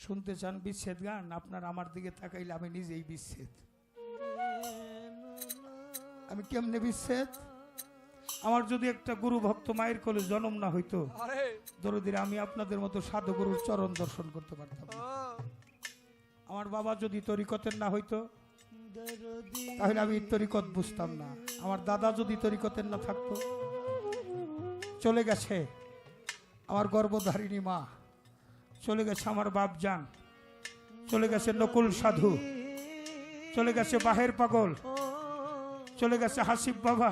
শুনতে চান বিচ্ছেদ গান? আপনার আমার দিকে তাকাইলে আমি নিজেই বিচ্ছেদ। আমি কেমনে বিচ্ছেদ? আমার যদি একটা গুরু ভক্ত মায়ের কোলে জন্ম না হইতো দরদিরে আমি আপনাদের মতো সাধু গুরুর চরণ দর্শন করতে পারতাম আমার বাবা যদি তরিকতের না হইতো তাহলে আমি তরিকত বুঝতাম না। আমার দাদা যদি তরিকতের না থাকতো চলে গেছে আমার গর্বধারিণী মা। চলে গেছে আমার বাপ যান চলে গেছে নকুল সাধু। চলে গেছে বাহের পাগল। চলে গেছে হাসিব বাবা।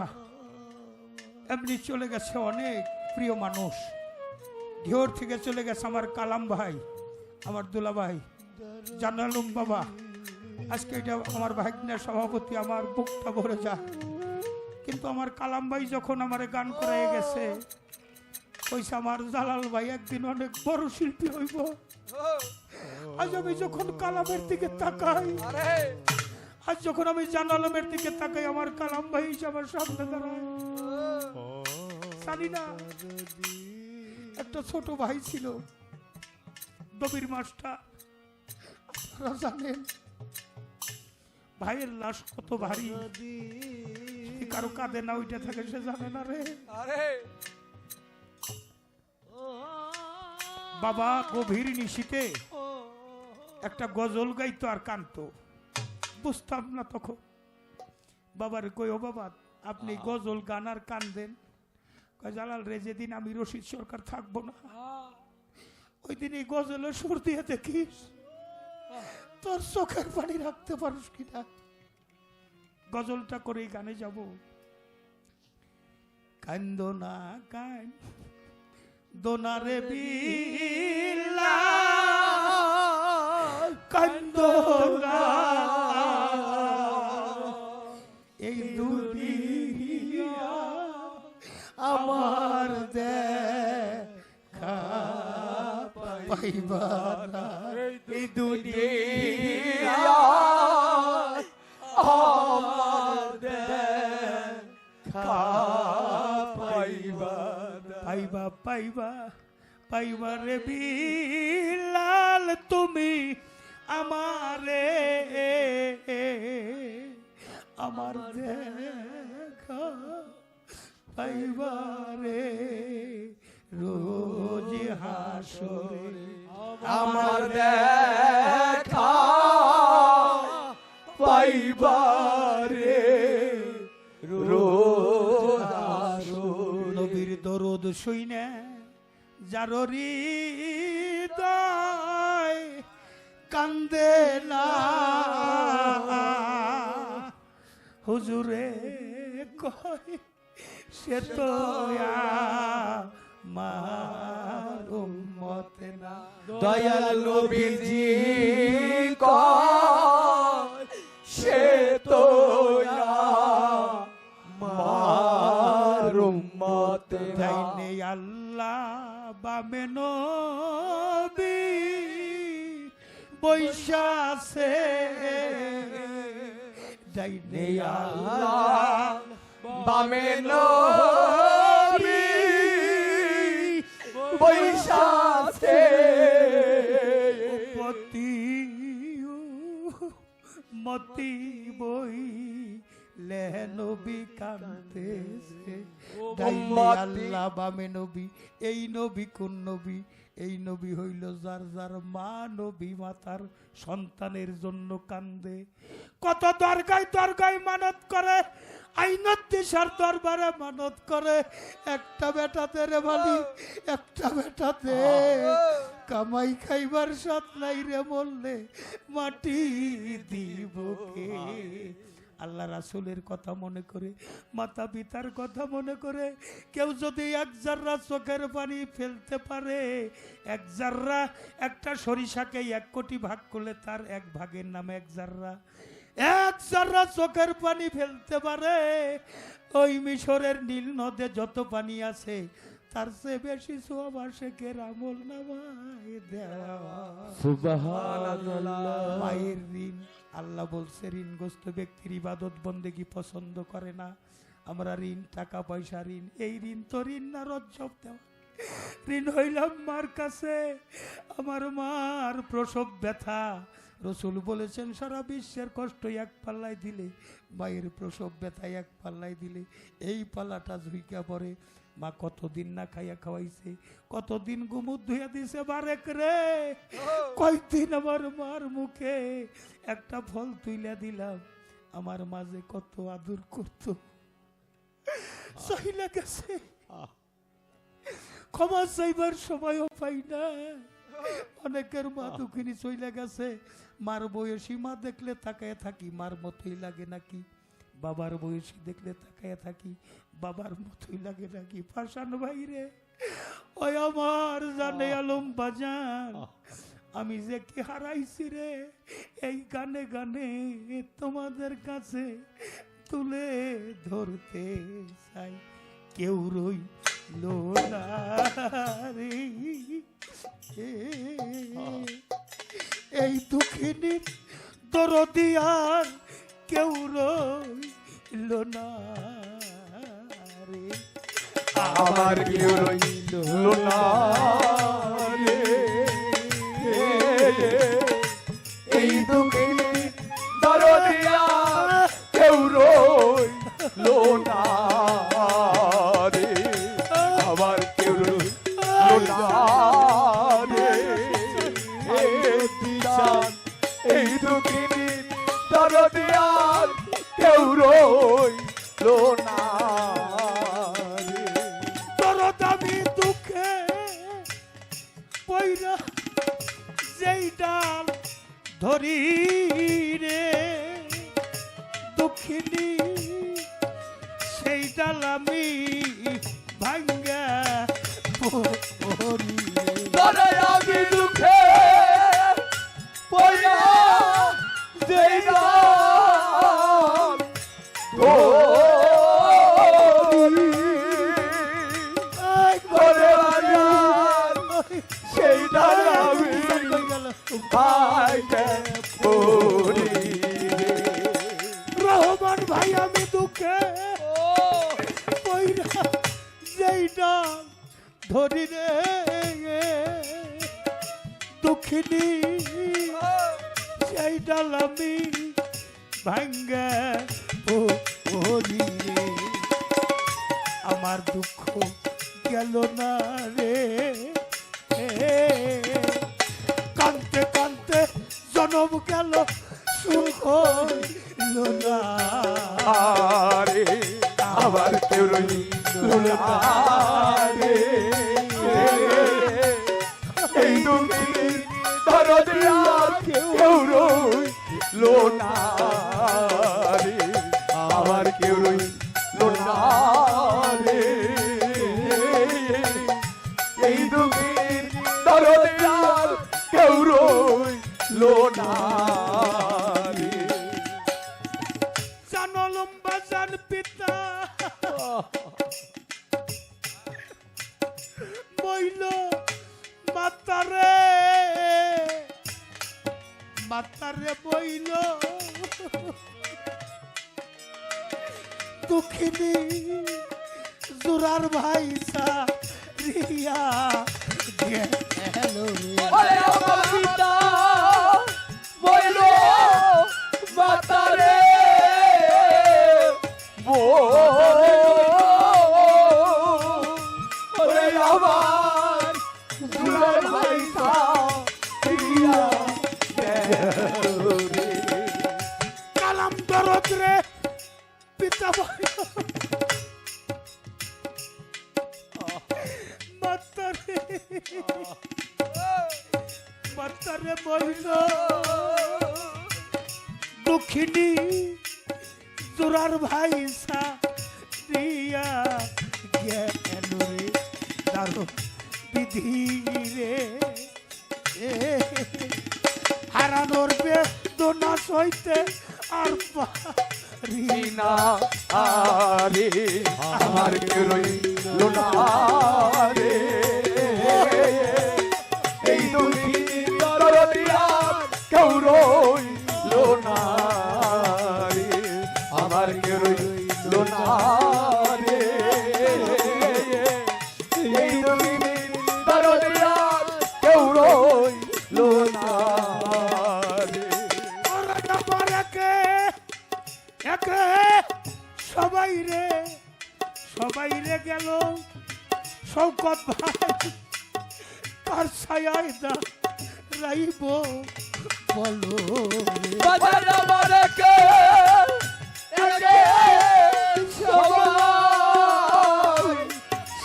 এমনি চলে গেছে অনেক প্রিয় মানুষ। ঢেউর থেকে চলে গেছে আমার কালাম ভাই, আমার দুলা ভাই জানালুম বাবা, আজকে এটা আমার ভাগ্নের সভাপতি আমার বুকটা ভরে যায় কিন্তু আমার কালাম ভাই যখন আমার গান করাই গেছে কইছে আমার জালাল ভাই একদিন অনেক বড় শিল্পী হইব। আজ আমি যখন কালামের দিকে তাকাই আরে। আজ যখন আমি জানালামের দিকে তাকাই আমার কালাম ভাই আমার সামনে দাঁড়ায়। জানি না একটা ছোট ভাই ছিল দবির মাসটা আপনারা জানেন ভাইয়ের লাশ কত ভারী। কারও কাঁধে না ওইটা থাকে সে জানে না রে। আরে। বাবা গভীর নিশীতে একটা গজল গাইতো আর কানতো। বুঝতাম না তখন। বাবার কই ও বাবা আপনি গজল গান আর কান দেন। জালাল রে যেদিন আমি রশিদ সরকার থাকব না ওই দিন এই গজলের সুর দিয়ে দেখিস তোর চোখের পানি রাখতে পারিস কিনা। গজলটা করে গানে যাব। কান্দ না কান দোনারে বিল্লা কান্দ না এই দুনিয়া আমার দেখা পাইবা এই দুনিয়া পাইবা পাইবা রে বিলাল তুমি আমারে আমার দেখা পাইবা রে রোজ হাসরে। আমার দেখা যার হৃদয় কান্দে না। হুজুরে কয় সে তো আমার উম্মত না। দয়াল নবীজি। যাইনে আল্লাহ বামে নবী বৈশাখে পতি মতি বই ডাইনে উম্মতি। আল্লাহ বামে নবী এই নবী কোন নবী? এই নবী হইল যার যার মা নবী মাতার সন্তানের জন্য কান্দে। কত দরগায় দরগায় মানত করে, আইনত দিশার দরবারে মানত করে। একটা বেটাতে রে ভালি একটা বেটাতে কামাই খাইবার সাথ নাই রে বললে মাটি দিব কে? আল্লাহ রাসুলের কথা মনে করে মাতা পিতার কথা মনে করে কেউ যদি এক জাররা চোখের পানি ফেলতে পারে এক জাররা একটা সরিষাকে এক কোটি ভাগ করলে তার এক ভাগের নামে এক জাররা। এক জাররা চোখের পানি ফেলতে পারে ওই মিশরের নীল নদে যত পানি আছে তার চেয়ে বেশি সোয়াব আসে কে আমল নামায় দেওয়া। মায়ের ঋণ। আল্লাহ বলছে, ঋণগ্রস্ত ব্যক্তির ইবাদত বন্দেগি পছন্দ করে না। আমরা ঋণ, টাকা, পয়সা, ঋণ, এই ঋণ তো ঋণ না রজ্জব দেওয়া। ঋণ হইলাম মার কাছে, আমার মার প্রসব ব্যথা। রসুল বলেছেন, সারা বিশ্বের কষ্ট এক পাল্লায় দিলে, মায়ের প্রসব ব্যথা এক পাল্লায় দিলে, এই পাল্লাটা ঝুইকা পড়ে। মা কতদিন না খাইয়া খাওয়াইছে? কতদিন গুমুদ ধুইয়া দিছে বারেক রে? কয়দিন আমার মার মুখে? একটা ফল তুইলা দিলাম আমার মাঝে কত আদর করতো। সহিলা গেছে। ক্ষমা চাইবার সময়ও পাই না। অনেকের মা দুঃখিনী চইলা গেছে। মার বয়সী মা দেখলে তাকায় থাকি মার মতোই লাগে নাকি? বাবার বয়সী দেখলে তাকায় থাকি বাবার মতোই লাগে নাকি? ফাঁসান ভাই রে ওই আমার জানে আলম বাজান। আমি যে কি হারাইছি রে এই গানে গানে তোমাদের কাছে তুলে ধরতে চাই। কেউ রইল না রে। এই দুঃখিনীর দরদিয়ার কেউ রইল না আমার কেউ রইল না রে। এই দুঃখে দরদিয়া কেউ রইল না রে। আমার কেউ রইল না রে। এই দুঃখিনী দরদিয়া না রে দরদামি দুঃখে পৈরা যেই ডাল ধরি ধরি আমার দুঃখ গেল না রে। কানতে কানতে জনম গেল, সুখ না। আরে, আবার কেউ রইল রে। এই দুঃখী আর কেউ রইল না। এই দুঃখী দরদে আর কেউ রইল না জানো লম্বা জান পিতা বইল মাতারে মাতারে বইল দুঃখিনী, জোরার ভাই রিয়া গেল দক্ষিণী জোরার ভাই দিয়া গেল রে দারো বিধি রে। হারানোর বেদনা সইতে আর পারি না। রে আমার কে রইল এই কেউ একে একে সবাই রে সবাই রে গেল শৌকত ভাই। তার ছায়ায় দা রাইব বলো। বাজার আমাদেরকে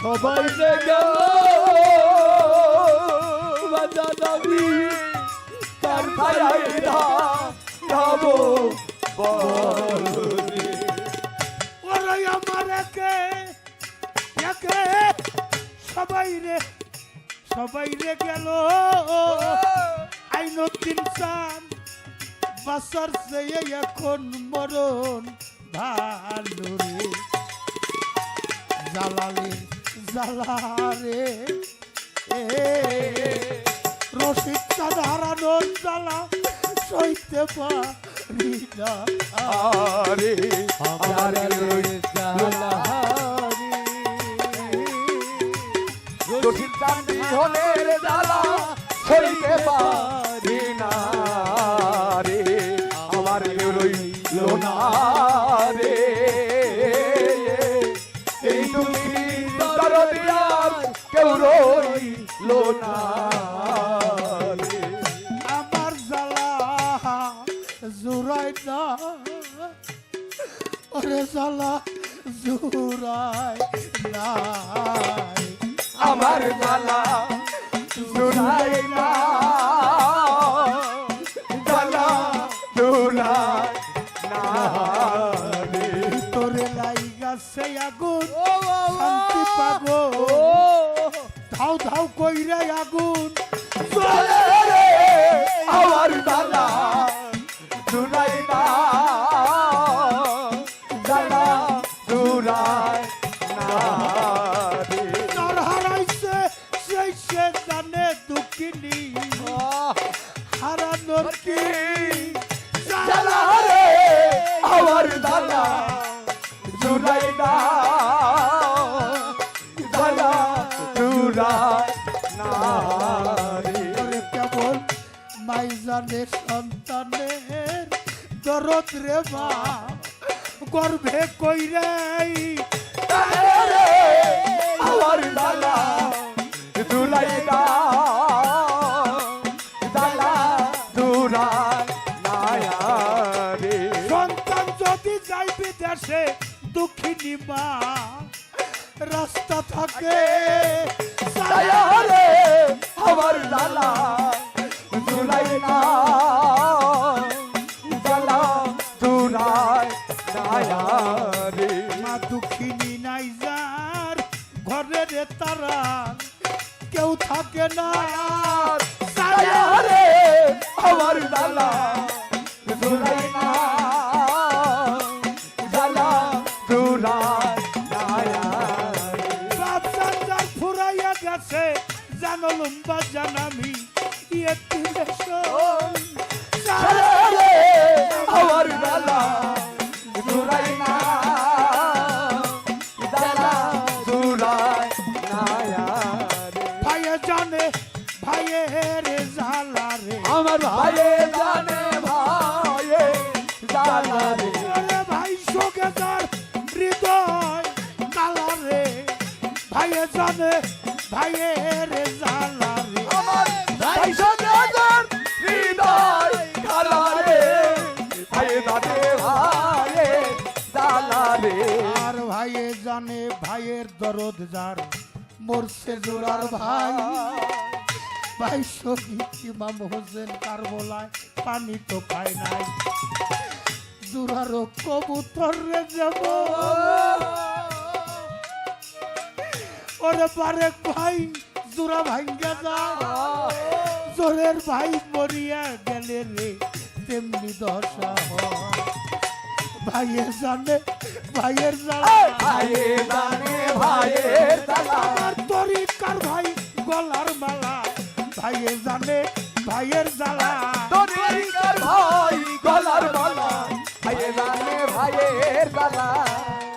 সবাই যে গেল। বাজার তার ছায়ায় যাব ওরে আমার একে একে সবাই রে সবাই রে গেল। আইনউদ্দিন চান বাসার চেয়ে এখন মরণ ভালো রে। জালালে জালারে এ রশিদ চাঁদ হারানোর জ্বালা সইতে পারি না। আরে আমার কঠিন কান্দি হলে জ্বালা। সইতে পারি জ্বালা জুড়াই নাই। আমার জ্বালা জুড়াই না জ্বালা জুড়াই না রে ভিতরে লাইগাছে আগুন শান্তি পাগো ধাও ধাও কইরে আগুন। জ্বলে রে আমার জ্বালা। রে মা গর্ভে কইরে আমার জ্বালা জুড়াই না জ্বালা জুড়াই না সন্তান যদি যাই বিদেশে দুঃখিনী মা রাস্তা থাকে আমার জ্বালা জুড়াই না দুঃখিনী নাই যার ঘরে রে তারা কেউ থাকে না। আমার জ্বালা ভাইয়ে রে জালা রে। আমার ভাইয়ে জানে ভাইয়ে জানা রে। ভাই শোকে যার হৃদয় কালা রে। ভাইয়ে জানে ভাইয়ে রে জালা রে। আমার ভাই সদাগর হৃদয় কালা রে। ভাইয়ে জানে ভাইয়ে জানা রে। আর ভাইয়ে জানে ভাইয়ের দরদ যার। মরছে জোড়ার ভাই। ভাই শহীদ ইমাম হোসেন কারবলায় পানি তো পায় নাই। জোড়ারও কবুতর রে যাব। ওরে বারেক ভাই জোড়া ভাঙ্গা যায় জোরের ভাই মরিয়া গেলে রে তেমনি দশা হয়। ভাইয়ের জানে ভাইয়ের জানে। ভাইয়ে জানে ভাইয়ের জানা। আমার তরিকার ভাই গলার মালা ভাইয়ের জানে ভাইয়ের জ্বালা। তরিকার ভাই গলার মালা। ভাইয়ে জানে ভাইয়ের জানা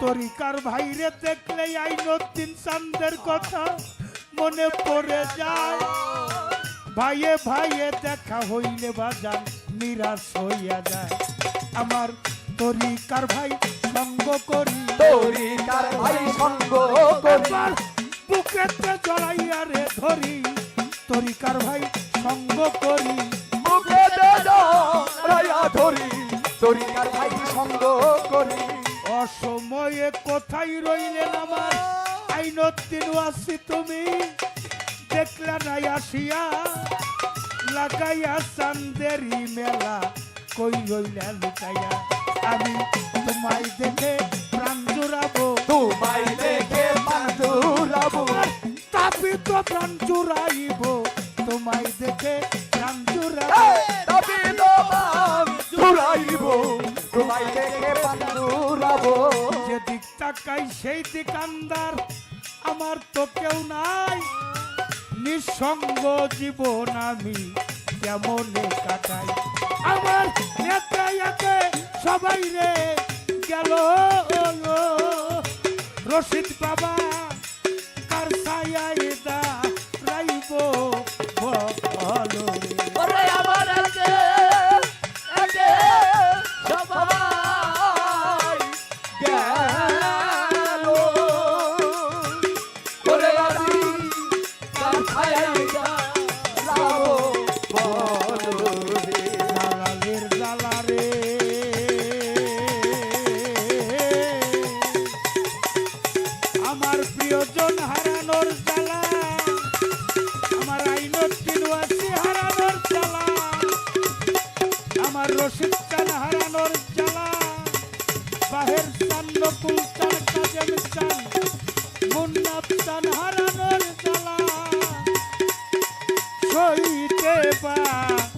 তরিকার ভাইরে দেখলে আইনউদ্দিন চান্দের কথা মনে পড়ে যায়। ভাইয়ে ভাইয়ে দেখা হইলে বাজান নিরাশ হইয়া যায়। আমার তরিকার ভাই সঙ্গ করি। তরিকার ভাই সঙ্গ করি। বুকেতে জড়াইয়া রে ধরি। তরিকার ভাই সঙ্গ করি। ধরি। তরিকার ভাই সঙ্গ করি। অসময়ে কোথায় রইলেন আমার? আইনত দিন আসি তুমি। দেখলে নাই আসিয়া লাগাইয়া চান্দেরি মেলা কই রইলে লুকাইয়া। আমি তোমায় দেখে প্রাণ জুড়াবো। তোমায় দেখে পাঁচুরাবু তাপি তো প্রাণ জুড়াইব তোমায় দেখে প্রাণ তোমার চুরাইব তোমায় দেখে পাঁচুরাবো যেদিক তাকাই সেই দিক আন্দার আমার তো কেউ নাই। নিঃসঙ্গ জীবন আমি কেমনে কাটাই? আমার একে সবাই রে গেল রশিদ বাবা। কার সইতে পারি।